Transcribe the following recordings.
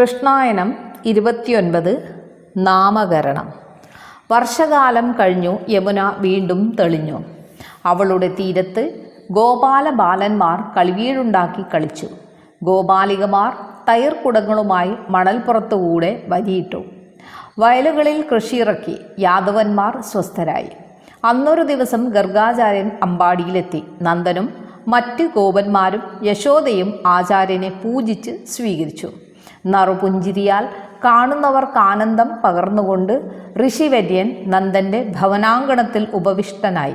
കൃഷ്ണായനം ഇരുപത്തിയൊൻപത് നാമകരണം. വർഷകാലം കഴിഞ്ഞു യമുന വീണ്ടും തെളിഞ്ഞു. അവളുടെ തീരത്ത് ഗോപാല ബാലന്മാർ കളിവീടുണ്ടാക്കി കളിച്ചു. ഗോപാലികമാർ തൈർ കുടങ്ങളുമായി മണൽപ്പുറത്തുകൂടെ വരിയിട്ടു. വയലുകളിൽ കൃഷിയിറക്കി യാദവന്മാർ സ്വസ്ഥരായി. അന്നൊരു ദിവസം ഗർഗാചാര്യൻ അമ്പാടിയിലെത്തി. നന്ദനും മറ്റ് ഗോപന്മാരും യശോദയും ആചാര്യനെ പൂജിച്ച് സ്വീകരിച്ചു. നറുപുഞ്ചിരിയാൽ കാണുന്നവർക്ക് ആനന്ദം പകർന്നുകൊണ്ട് ഋഷിവര്യൻ നന്ദന്റെ ഭവനാങ്കണത്തിൽ ഉപവിഷ്ടനായി.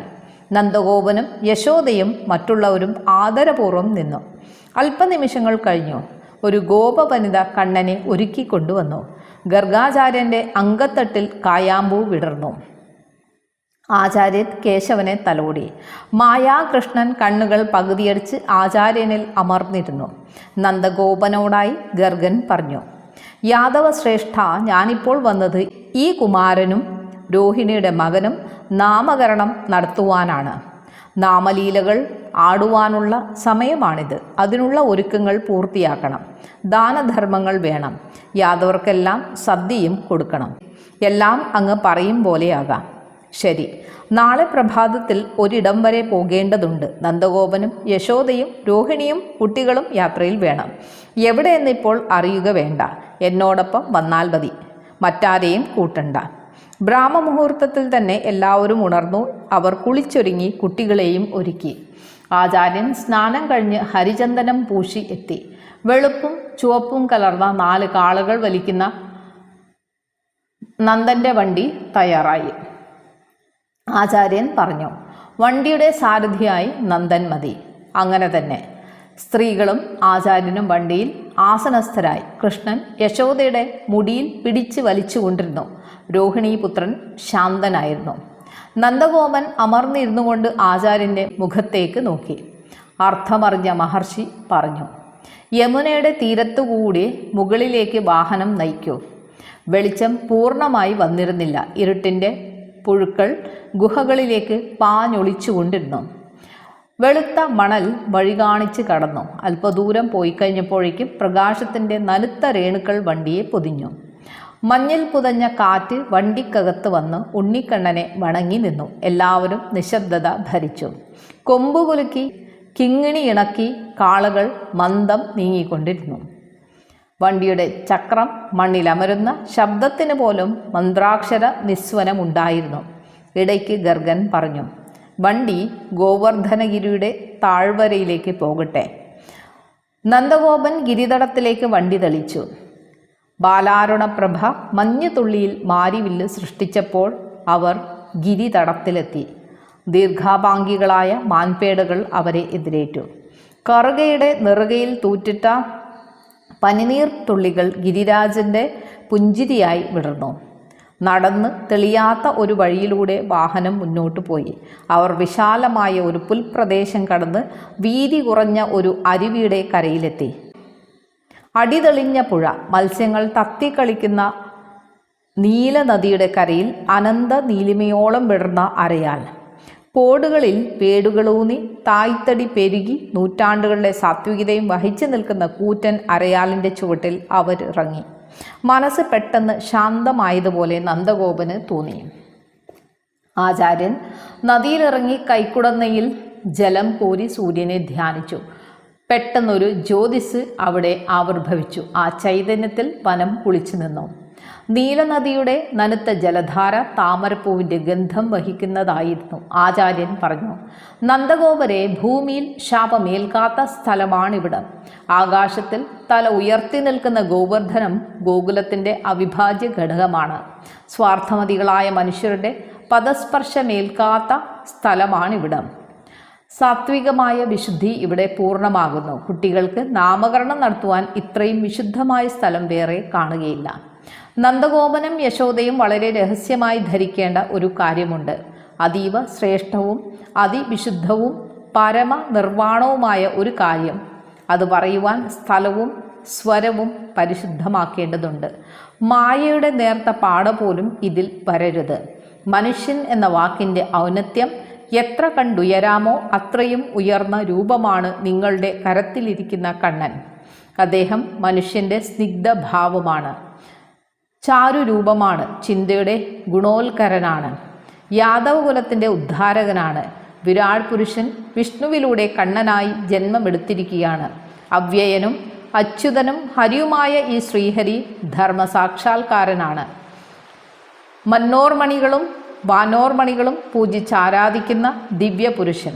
നന്ദഗോപനും യശോദയും മറ്റുള്ളവരും ആദരപൂർവം നിന്നു. അല്പനിമിഷങ്ങൾ കഴിഞ്ഞു. ഒരു ഗോപവനിത കണ്ണനെ ഒരുക്കിക്കൊണ്ടുവന്നു. ഗർഗാചാര്യന്റെ അങ്കത്തട്ടിൽ കായാമ്പൂ വിടർന്നു. ആചാര്യൻ കേശവനെ തലോടി. മായാകൃഷ്ണൻ കണ്ണുകൾ പകുതിയടിച്ച് ആചാര്യനിൽ അമർന്നിരുന്നു. നന്ദഗോപനോടായി ഗർഗൻ പറഞ്ഞു യാദവ ശ്രേഷ്ഠ ഞാനിപ്പോൾ വന്നത് ഈ കുമാരനും രോഹിണിയുടെ മകനും നാമകരണം നടത്തുവാനാണ്. നാമലീലകൾ ആടുവാനുള്ള സമയമാണിത്. അതിനുള്ള ഒരുക്കങ്ങൾ പൂർത്തിയാക്കണം. ദാനധർമ്മങ്ങൾ വേണം. യാദവർക്കെല്ലാം സദ്യയും കൊടുക്കണം. എല്ലാം അങ്ങ് പറയും പോലെയാകാം. ശരി. നാളെ പ്രഭാതത്തിൽ ഒരിടം വരെ പോകേണ്ടതുണ്ട്. നന്ദഗോപനും യശോദയും രോഹിണിയും കുട്ടികളും യാത്രയിൽ വേണം. എവിടെയെന്നിപ്പോൾ അറിയുക വേണ്ട. എന്നോടൊപ്പം വന്നാൽ മതി. മറ്റാരെയും കൂട്ടണ്ട. ബ്രാഹ്മമുഹൂർത്തത്തിൽ തന്നെ എല്ലാവരും ഉണർന്നു അവർ കുളിച്ചൊരുങ്ങി കുട്ടികളെയും ഒരുക്കി. ആചാര്യൻ സ്നാനം കഴിഞ്ഞ് ഹരിചന്ദനം പൂശി എത്തി. വെളുപ്പും ചുവപ്പും കലർന്ന നാല് കാളകൾ വലിക്കുന്ന നന്ദന്റെ വണ്ടി തയ്യാറായി. ആചാര്യൻ പറഞ്ഞു വണ്ടിയുടെ സാരഥിയായി നന്ദൻ മതി. അങ്ങനെ തന്നെ. സ്ത്രീകളും ആചാര്യനും വണ്ടിയിൽ ആസനസ്ഥരായി. കൃഷ്ണൻ യശോദയുടെ മുടിയിൽ പിടിച്ച് വലിച്ചുകൊണ്ടിരുന്നു രോഹിണീപുത്രൻ ശാന്തനായിരുന്നു. നന്ദഗോപൻ അമർന്നിരുന്നു കൊണ്ട് ആചാര്യന്റെ മുഖത്തേക്ക് നോക്കി. അർത്ഥമറിഞ്ഞ മഹർഷി പറഞ്ഞു യമുനയുടെ തീരത്തുകൂടി മുകളിലേക്ക് വാഹനം നയിക്കൂ. വെളിച്ചം പൂർണമായി വന്നിരുന്നില്ല. ഇരുട്ടിന്റെ പുഴുക്കൾ ഗുഹകളിലേക്ക് പാഞ്ഞൊളിച്ചുകൊണ്ടിരുന്നു. വെളുത്ത മണൽ വഴി കാണിച്ച് കടന്നു. അല്പദൂരം പോയി കഴിഞ്ഞപ്പോഴേക്കും പ്രകാശത്തിന്റെ നനുത്ത രേണുക്കൾ വണ്ടിയെ പൊതിഞ്ഞു. മഞ്ഞിൽ പുതഞ്ഞ കാറ്റ് വണ്ടിക്കകത്ത് വന്ന് ഉണ്ണിക്കണ്ണനെ വണങ്ങി നിന്നു. എല്ലാവരും നിശബ്ദത ഭരിച്ചു കൊമ്പുകുലുക്കി കിങ്ങിണി ഇണക്കി കാളകൾ മന്ദം നീങ്ങിക്കൊണ്ടിരുന്നു. വണ്ടിയുടെ ചക്രം മണ്ണിലമരുന്ന ശബ്ദത്തിന് പോലും മന്ത്രാക്ഷര നിസ്വനമുണ്ടായിരുന്നു. ഇടയ്ക്ക് ഗർഗൻ പറഞ്ഞു വണ്ടി ഗോവർദ്ധനഗിരിയുടെ താഴ്വരയിലേക്ക് പോകട്ടെ. നന്ദഗോപൻ ഗിരിതടത്തിലേക്ക് വണ്ടി തെളിച്ചു. ബാലാരുണപ്രഭ മഞ്ഞുതുള്ളിയിൽ മാരിവില്ല് സൃഷ്ടിച്ചപ്പോൾ അവർ ഗിരിതടത്തിലെത്തി. ദീർഘാപാങ്കികളായ മാൻപേടകൾ അവരെ എതിരേറ്റു. കറുകയുടെ നെറുകയിൽ തൂറ്റിട്ട പനിനീർ തുള്ളികൾ ഗിരിരാജന്റെ പുഞ്ചിരിയായി വിടർന്നു. നടന്ന് തെളിയാത്ത ഒരു വഴിയിലൂടെ വാഹനം മുന്നോട്ട് പോയി. അവർ വിശാലമായ ഒരു പുൽപ്രദേശം കടന്ന് വീതി കുറഞ്ഞ ഒരു അരുവിയുടെ കരയിലെത്തി. അടിതെളിഞ്ഞ പുഴ മത്സ്യങ്ങൾ തത്തിക്കളിക്കുന്ന നീല നദിയുടെ കരയിൽ അനന്ത നീലിമയോളം വിടർന്ന അരയാൽ. പോടുകളിൽ പേടുകളൂന്നി തായ്തടി പെരുകി നൂറ്റാണ്ടുകളുടെ സാത്വികതയും വഹിച്ചു നിൽക്കുന്ന കൂറ്റൻ അരയാലിന്റെ ചുവട്ടിൽ അവർ ഇറങ്ങി. മനസ്സ് പെട്ടെന്ന് ശാന്തമായതുപോലെ നന്ദഗോപന് തോന്നി. ആചാര്യൻ നദിയിലിറങ്ങി കൈക്കുടന്നയിൽ ജലം കോരി സൂര്യനെ ധ്യാനിച്ചു. പെട്ടെന്നൊരു ജ്യോതിസ് അവിടെ ആവിർഭവിച്ചു. ആ ചൈതന്യത്തിൽ വനം കുളിച്ചു നിന്നു. നീലനദിയുടെ നനുത്ത ജലധാര താമരപ്പൂവിന്റെ ഗന്ധം വഹിക്കുന്നതായിരുന്നു. ആചാര്യൻ പറഞ്ഞു നന്ദഗോപരെ ഭൂമിയിൽ ശാപമേൽക്കാത്ത സ്ഥലമാണിവിടം. ആകാശത്തിൽ തല ഉയർത്തി നിൽക്കുന്ന ഗോവർദ്ധനം ഗോകുലത്തിന്റെ അവിഭാജ്യ ഘടകമാണ്. സ്വാർത്ഥമതികളായ മനുഷ്യരുടെ പദസ്പർശമേൽക്കാത്ത സ്ഥലമാണിവിടം. സാത്വികമായ വിശുദ്ധി ഇവിടെ പൂർണമാകുന്നു. കുട്ടികൾക്ക് നാമകരണം നടത്തുവാൻ ഇത്രയും വിശുദ്ധമായ സ്ഥലം വേറെ കാണുകയില്ല. നന്ദഗോപനും യശോദയും വളരെ രഹസ്യമായി ധരിക്കേണ്ട ഒരു കാര്യമുണ്ട്. അതീവ ശ്രേഷ്ഠവും അതിവിശുദ്ധവും പരമ നിർവാണവുമായ ഒരു കാര്യം. അത് പറയുവാൻ സ്ഥലവും സ്വരവും പരിശുദ്ധമാക്കേണ്ടതുണ്ട്. മായയുടെ നേർത്ത പാട പോലും ഇതിൽ വരരുത്. മനുഷ്യൻ എന്ന വാക്കിന്റെ ഔന്നത്യം എത്ര കണ്ടുയരാമോ അത്രയും ഉയർന്ന രൂപമാണ് നിങ്ങളുടെ കരത്തിലിരിക്കുന്ന കണ്ണൻ. അദ്ദേഹം മനുഷ്യന്റെ സ്നിഗ്ധഭാവമാണ്. ചാരുരൂപമാണ് ചിന്തയുടെ ഗുണോൽക്കരനാണ് യാദവ കുലത്തിന്റെ ഉദ്ധാരകനാണ് വിരാട് പുരുഷൻ വിഷ്ണുവിലൂടെ കണ്ണനായി ജന്മമെടുത്തിരിക്കുകയാണ്. അവ്യയനും അച്യുതനും ഹരിയുമായ ഈ ശ്രീഹരി ധർമ്മസാക്ഷാത്കാരനാണ്. മന്നോർമണികളും വാനോർമണികളും പൂജിച്ചാരാധിക്കുന്ന ദിവ്യപുരുഷൻ.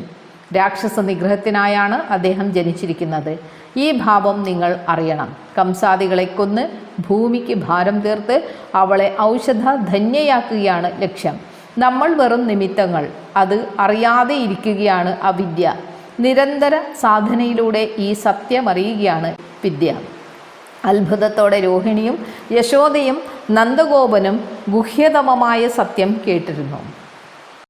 രാക്ഷസ നിഗ്രഹത്തിനായാണ് അദ്ദേഹം ജനിച്ചിരിക്കുന്നത്. ഈ ഭാവം നിങ്ങൾ അറിയണം. കംസാദികളെ കൊന്ന് ഭൂമിക്ക് ഭാരം തീർത്ത് അവളെ ഔഷധ ധന്യയാക്കുകയാണ് ലക്ഷ്യം. നമ്മൾ വെറും നിമിത്തങ്ങൾ. അത് അറിയാതെ ഇരിക്കുകയാണ് അവിദ്യ. നിരന്തര സാധനയിലൂടെ ഈ സത്യമറിയുകയാണ് വിദ്യ. അത്ഭുതത്തോടെ രോഹിണിയും യശോദയും നന്ദഗോപനും ഗുഹ്യതമമായ സത്യം കേട്ടിരുന്നു.